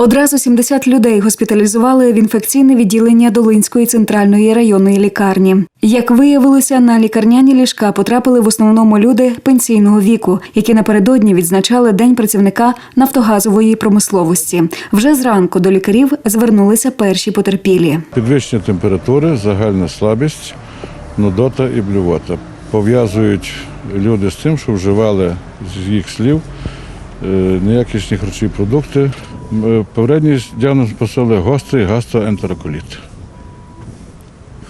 Одразу 70 людей госпіталізували в інфекційне відділення Долинської центральної районної лікарні. Як виявилося, на лікарняні ліжка потрапили в основному люди пенсійного віку, які напередодні відзначали День працівника нафтогазової промисловості. Вже зранку до лікарів звернулися перші потерпілі. Підвищення температури, загальна слабість, нудота і блювота. Пов'язують люди з тим, що вживали з їх слів е, неякісні харчові продукти. М, Попередній діагноз поставили гострий гастроентероколіт.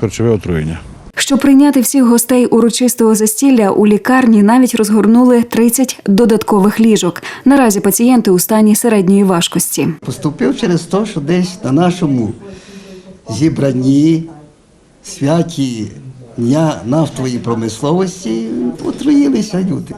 Харчове отруєння. Щоб прийняти всіх гостей урочистого застілля, у лікарні навіть розгорнули 30 додаткових ліжок. Наразі пацієнти у стані середньої важкості. Поступив через те, що десь на нашому зібранні святі Дня нафтової промисловості отруїлися люди.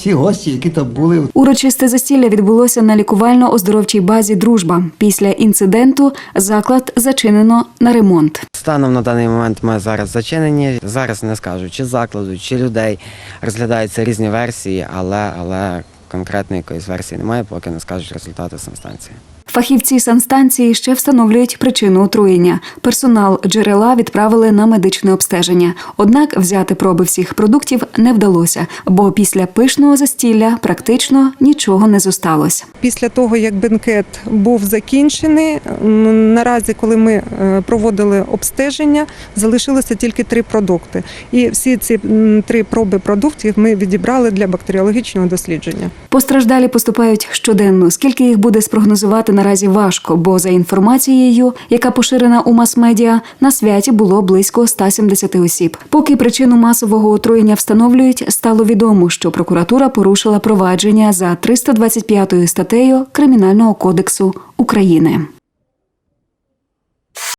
Всі гості, які там були, Урочисте засілля відбулося на лікувально-оздоровчій базі Дружба. Після інциденту заклад зачинено на ремонт. Станом на даний момент ми зараз зачинені. Зараз не скажу, чи закладу, чи людей розглядаються різні версії, але, але конкретної якоїсь версії немає, поки не скажуть результати санстанції. Фахівці санстанції ще встановлюють причину отруєння. Персонал джерела відправили на медичне обстеження. Однак взяти проби всіх продуктів не вдалося, бо після пишного застілля практично нічого не зосталось. Після того, як бенкет був закінчений, наразі, коли ми е, проводили обстеження, залишилося тільки три продукти. І всі ці три проби продуктів ми відібрали для бактеріологічного дослідження. Постраждалі поступають щоденно. Скільки їх буде спрогнозувати наразі важко, бо за інформацією, яка поширена у мас-медіа, на святі було близько 170 осіб. Поки причину масового отруєння встановлюють, стало відомо, що прокуратура порушила провадження за 325 статтею Кримінального кодексу України.